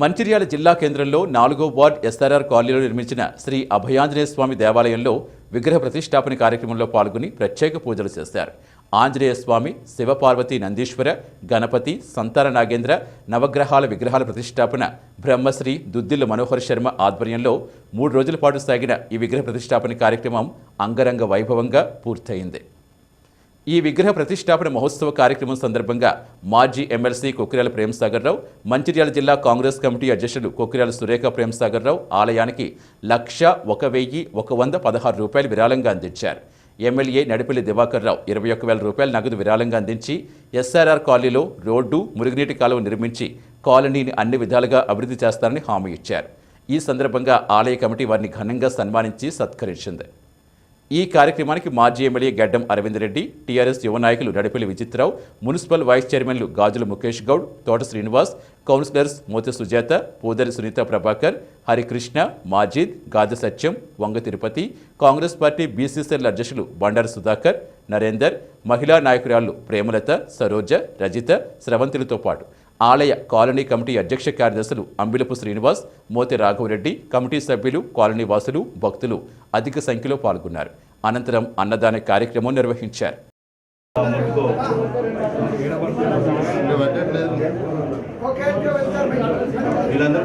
మంచిర్యాల జిల్లా కేంద్రంలో నాలుగో వార్డ్ ఎస్ఆర్ఆర్ కాలనీలో నిర్మించిన శ్రీ అభయాంజనేయ స్వామి దేవాలయంలో విగ్రహ ప్రతిష్టాపన కార్యక్రమంలో పాల్గొని ప్రత్యేక పూజలు చేశారు. ఆంజనేయ స్వామి శివపార్వతి నందీశ్వర గణపతి సంతాన నాగేంద్ర నవగ్రహాల విగ్రహాల ప్రతిష్టాపన బ్రహ్మశ్రీ దుద్దిల్ల మనోహర్ శర్మ ఆధ్వర్యంలో మూడు రోజుల పాటు సాగిన ఈ విగ్రహ ప్రతిష్టాపన కార్యక్రమం అంగరంగ వైభవంగా పూర్తయింది. ఈ విగ్రహ ప్రతిష్టాపన మహోత్సవ కార్యక్రమం సందర్భంగా మాజీ ఎమ్మెల్సీ కొక్కిరాల ప్రేమసాగర్ రావు మంచిర్యాల జిల్లా కాంగ్రెస్ కమిటీ అధ్యక్షులు కొక్కిరాల సురేఖ ప్రేమసాగర్ రావు ఆలయానికి లక్ష ఒక వెయ్యి ఒక వంద పదహారు రూపాయలు విరాళంగా అందించారు. ఎమ్మెల్యే నడిపల్లి దివాకర్ రావు ఇరవై ఒక్క వేల రూపాయలు నగదు విరాళంగా అందించి ఎస్ఆర్ఆర్ కాలనీలో రోడ్డు మురుగునీటి కాలువ నిర్మించి కాలనీని అన్ని విధాలుగా అభివృద్ధి చేస్తారని హామీ ఇచ్చారు. ఈ సందర్భంగా ఆలయ కమిటీ వారిని ఘనంగా సన్మానించి సత్కరించింది. ఈ కార్యక్రమానికి మాజీ ఎమ్మెల్యే గడ్డం అరవింద్ రెడ్డి టీఆర్ఎస్ యువ నాయకులు నడిపల్లి విచిత్రావు మున్సిపల్ వైస్ చైర్మన్లు గాజుల Mukesh Goud Thota Srinivas councillors Moti Sujatha Pudari Sunitha Prabhakar Harikrishna Majeed Gaja Satyam Vanga Tirupati Congress party BCCL అధ్యక్షులు బండారు సుధాకర్ నరేందర్ మహిళా నాయకురాళ్ళు ప్రేమలత సరోజ రజిత స్రవంతులతో పాటు ఆలయ కాలనీ కమిటీ అధ్యక్ష కార్యదర్శులు అంబిలపు శ్రీనివాస్ మోతి రాఘవరెడ్డి కమిటీ సభ్యులు కాలనీ వాసులు భక్తులు అధిక సంఖ్యలో పాల్గొన్నారు. అనంతరం అన్నదాన కార్యక్రమం నిర్వహించారు. వీళ్ళందరూ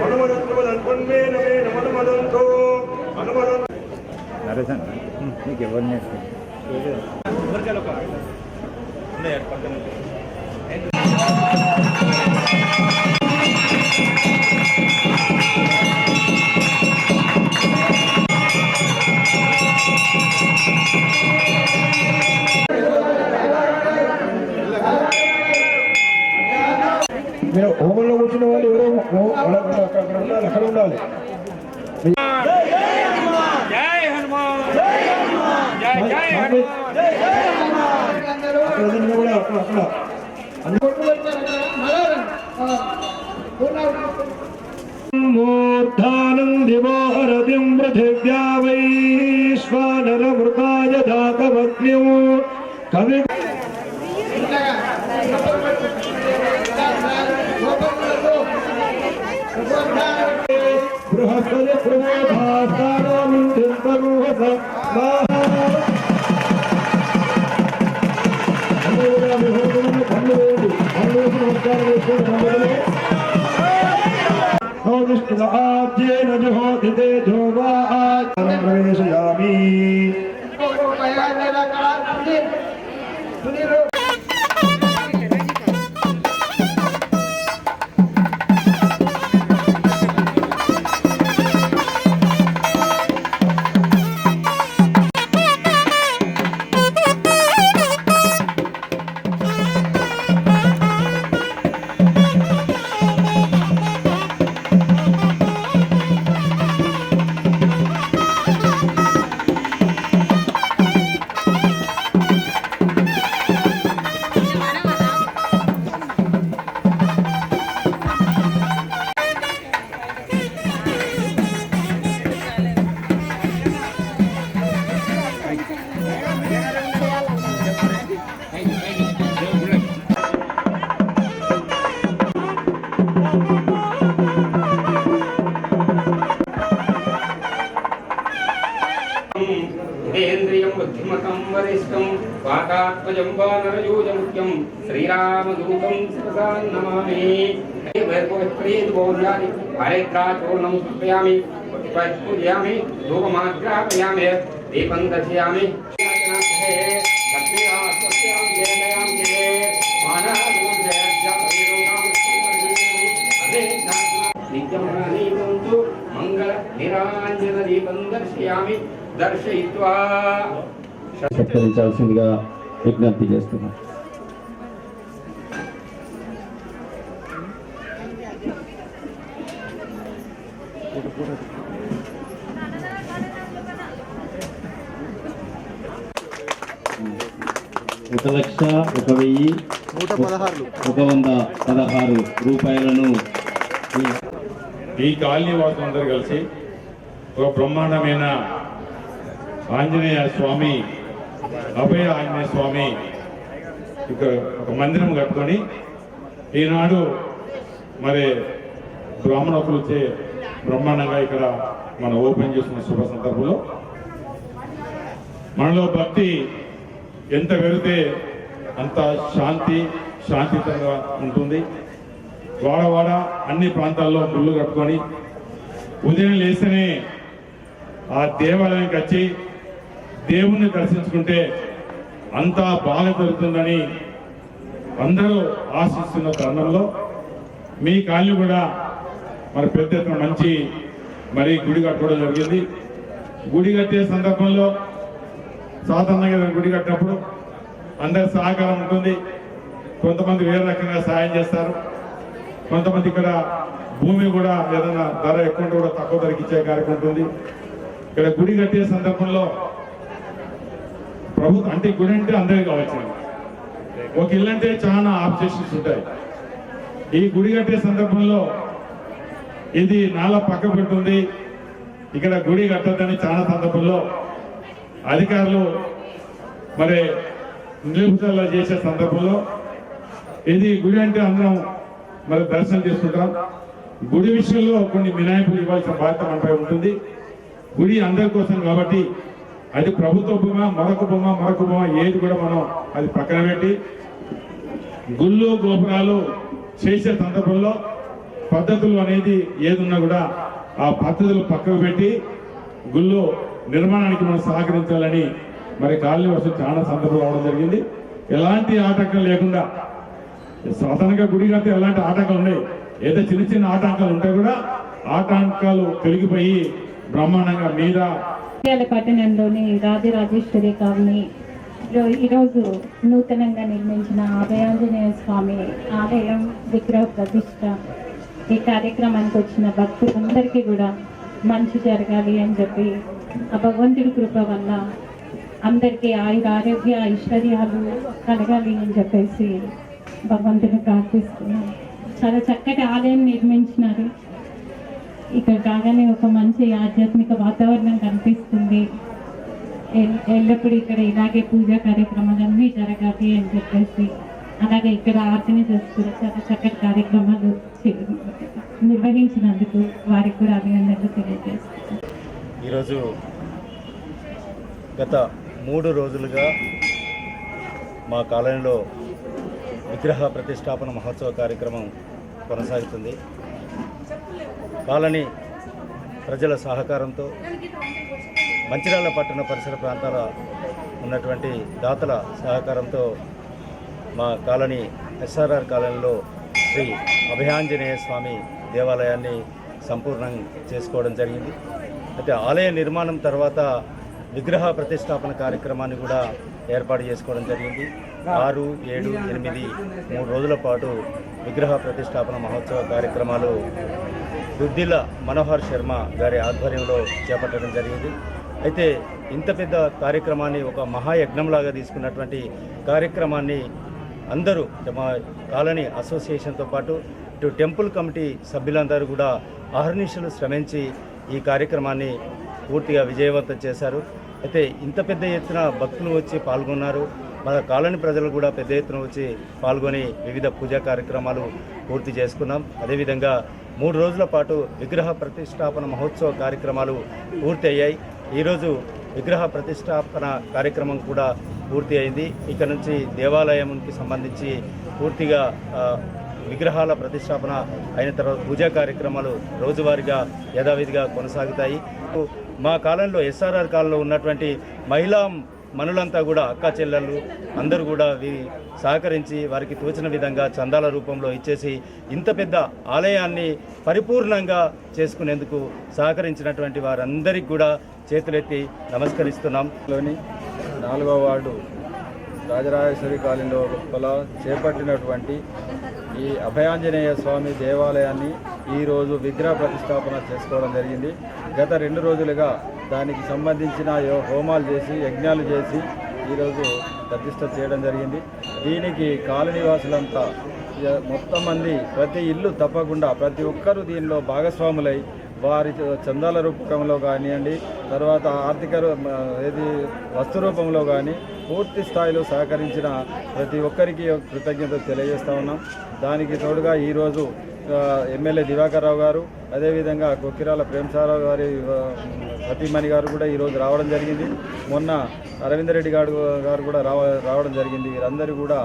హనుమదం పాల్గొంటారు. అన్న నీకు ఎవరు నేర్చుకుంది వాళ్ళు ఎవరో అక్కడ ఉండాలి అక్కడ ఉండాలి కూడా అక్కడ అక్కడ పృథివ్యా వైశ్వానరమృతాయ కవి బృహస్పతి ప్రమోధాస్తానం చింతమోహస మాహా అందరూ విహోదములను నమస్కారం చేసుకోండి सर्वैष्टं वातात्मजं श्रीरामदूतं शिरसा नमामि। भैरवप्रियदुबोध्यानि हरेत्राचूर्णं समर्पयामि। पूजयामि धूपमाग्रापयामि दीपं दर्शयामि। मङ्गलनिराञ्जनदीपं दर्शयामि। दर्शयित्वा సత్కరించాల్సిందిగా విజ్ఞప్తి చేస్తున్నాం. ఒక లక్ష ఒక వెయ్యి ఒక వంద పదహారు రూపాయలను ఈ ఈ కాలనీ వాసులందరూ కలిసి ఒక బ్రహ్మాండమైన ఆంజనేయ స్వామి అభయ ఆంజనేయ స్వామి ఇక్కడ ఒక మందిరం కట్టుకొని ఈనాడు మరి బ్రాహ్మణకులచే బ్రహ్మాండంగా ఇక్కడ మనం ఓపెన్ చేస్తున్న శుభ సందర్భంలో మనలో భక్తి ఎంత పెరిగితే అంత శాంతి శాంతియుతంగా ఉంటుంది. వాడవాడ అన్ని ప్రాంతాల్లో ముళ్ళు కట్టుకొని ఉదయం లేస్తేనే ఆ దేవాలయానికి వచ్చి దేవుణ్ణి దర్శించుకుంటే అంతా బాగా జరుగుతుందని అందరూ ఆశిస్తున్న తరుణంలో మీ కాళ్ళు కూడా మరి పెద్ద ఎత్తున మంచి మరి గుడి కట్టుకోవడం జరిగింది. గుడి కట్టే సందర్భంలో సాధారణంగా గుడి కట్టినప్పుడు అందరి సహకారం ఉంటుంది. కొంతమంది వేరే రకంగా సహాయం చేస్తారు. కొంతమంది ఇక్కడ భూమి కూడా ఏదైనా ధర ఎక్కువ కూడా తక్కువ ధరకి ఇచ్చే కార్యక్రమం ఉంటుంది. ఇక్కడ గుడి కట్టే సందర్భంలో ప్రభుత్వం అంటే గుడి అంటే అందరికీ కావాల్సింది. ఒక ఇల్లు అంటే చాలా ఆబ్జెక్షన్స్ ఉంటాయి. ఈ గుడి కట్టే సందర్భంలో ఇది నాలా పక్క పెట్టుంది ఇక్కడ గుడి కట్టద్దని చాలా సందర్భంలో అధికారులు మరి నిలుపుదల చేసే సందర్భంలో ఇది గుడి అంటే అందరం మరి దర్శనం చేసుకుంటాం. గుడి విషయంలో కొన్ని మినాయింపులు ఇవ్వాల్సిన బాధ్యత మనపై ఉంటుంది. గుడి అందరి కోసం కాబట్టి అది ప్రభుత్వ బొమ్మ మరొక బొమ్మ మరొక బొమ్మ ఏది కూడా మనం అది పక్కన పెట్టి గుళ్ళు గోపురాలు చేసే సందర్భంలో పద్ధతులు అనేది ఏదున్నా కూడా ఆ పద్ధతులు పక్కకు పెట్టి గుళ్ళు నిర్మాణానికి మనం సహకరించాలని మరి కాలనీ వర్షం చాలా సందర్భం రావడం జరిగింది. ఎలాంటి ఆటంకం లేకుండా సాధారణంగా గుడి కడితే ఎలాంటి ఆటంకాలు ఉన్నాయి? ఏదో చిన్న చిన్న ఆటంకాలు ఉంటాయి కూడా ఆటంకాలు తొలగిపోయి బ్రహ్మాండంగా మీద పట్టణంలోని రాజరాజేశ్వరి కాలనీ ఈరోజు నూతనంగా నిర్మించిన అభయాంజనేయ స్వామి ఆలయం విగ్రహ ప్రతిష్ట. ఈ కార్యక్రమానికి వచ్చిన భక్తులందరికీ కూడా మంచి జరగాలి అని చెప్పి ఆ భగవంతుడి కృప వల్ల అందరికీ ఆయుర ఆరోగ్య ఐశ్వర్యాలు కలగాలి అని చెప్పేసి భగవంతుని ప్రార్థిస్తున్నాను. చాలా చక్కటి ఆలయం నిర్మించినారు. ఇక్కడ కాగానే ఒక మంచి ఆధ్యాత్మిక వాతావరణం కనిపిస్తుంది. ఎల్- ఎల్లప్పుడూ ఇక్కడ ఇలాగే పూజా కార్యక్రమాలు అన్నీ జరగాలి అని చెప్పేసి అలాగే ఇక్కడ ఆర్గనైజర్స్ చేస్తున్న చాలా చక్కటి కార్యక్రమాలు నిర్వహించినందుకు వారికి కూడా అభినందనలు తెలియజేస్తున్నాను. ఈరోజు గత మూడు రోజులుగా మా కాలనీలో విగ్రహ ప్రతిష్టాపన మహోత్సవ కార్యక్రమం కొనసాగుతుంది. కాలనీ ప్రజల సహకారంతో మంచిర్యాల పట్టణ పరిసర ప్రాంతాల ఉన్నటువంటి దాతల సహకారంతో మా కాలనీ ఎస్ఆర్ఆర్ కాలనీలో శ్రీ అభయాంజనేయ స్వామి దేవాలయాన్ని సంపూర్ణం చేసుకోవడం జరిగింది. అయితే ఆలయ నిర్మాణం తర్వాత విగ్రహ ప్రతిష్టాపన కార్యక్రమాన్ని కూడా ఏర్పాటు చేసుకోవడం జరిగింది. ఆరు ఏడు ఎనిమిది మూడు రోజుల పాటు విగ్రహ ప్రతిష్టాపన మహోత్సవ కార్యక్రమాలు దుద్దిల మనోహర్ శర్మ గారి ఆధ్వర్యంలో చేపట్టడం జరిగింది. అయితే ఇంత పెద్ద కార్యక్రమాన్ని ఒక మహాయజ్ఞంలాగా తీసుకున్నటువంటి కార్యక్రమాన్ని అందరూ మా కాలనీ అసోసియేషన్తో పాటు ఇటు టెంపుల్ కమిటీ సభ్యులందరూ కూడా అహర్నిశలు శ్రమించి ఈ కార్యక్రమాన్ని పూర్తిగా విజయవంతం చేశారు. అయితే ఇంత పెద్ద ఎత్తున భక్తులు వచ్చి పాల్గొన్నారు. మన కాలనీ ప్రజలు కూడా పెద్ద ఎత్తున వచ్చి పాల్గొని వివిధ పూజా కార్యక్రమాలు పూర్తి చేసుకున్నాం. అదేవిధంగా మూడు రోజుల పాటు విగ్రహ ప్రతిష్టాపన మహోత్సవ కార్యక్రమాలు పూర్తి అయ్యాయి. ఈరోజు విగ్రహ ప్రతిష్టాపన కార్యక్రమం కూడా పూర్తి అయింది. ఇక నుంచి దేవాలయంకి సంబంధించి పూర్తిగా విగ్రహాల ప్రతిష్టాపన అయిన తర్వాత పూజా కార్యక్రమాలు రోజువారీగా యథావిధిగా కొనసాగుతాయి. మా కాలంలో ఎస్ఆర్ఆర్ కాలంలో ఉన్నటువంటి మహిళా మనులంతా కూడా అక్క చెల్లెళ్ళు అందరూ కూడా సహకరించి వారికి తోచిన విధంగా చందాల రూపంలో ఇచ్చేసి ఇంత పెద్ద ఆలయాన్ని పరిపూర్ణంగా చేసుకునేందుకు సహకరించినటువంటి వారందరికీ కూడా చేతులెత్తి నమస్కరిస్తున్నాం. లోని నాలుగవ వార్డు రాజరాజేశ్వరి కాలనీలో చేపట్టినటువంటి ఈ అభయాంజనేయ స్వామి దేవాలయాన్ని ఈరోజు విగ్రహ ప్రతిష్టాపన చేసుకోవడం జరిగింది. గత రెండు రోజులుగా దానికి సంబంధించిన హోమాలు చేసి యజ్ఞాలు చేసి ఈరోజు ప్రతిష్ట చేయడం జరిగింది. దీనికి కాలనివాసులంతా మొత్తం మంది ప్రతి ఇల్లు తప్పకుండా ప్రతి ఒక్కరూ దీనిలో భాగస్వాములై వారి చందాల రూపంలో కానివ్వండి తర్వాత ఆర్థిక ఏది వస్తు రూపంలో కానీ పూర్తి స్థాయిలో సహకరించిన ప్రతి ఒక్కరికి కృతజ్ఞతలు తెలియజేస్తా ఉన్నాం. దానికి తోడుగా ఈరోజు ఎమ్మెల్యే దివాకర్ రావు గారు అదేవిధంగా కొక్కిరాల ప్రేమసారావు గారి సతీమణి గారు కూడా ఈరోజు రావడం జరిగింది. మొన్న అరవింద్ రెడ్డి గారు గారు కూడా రావ రావడం జరిగింది. వీరందరూ కూడా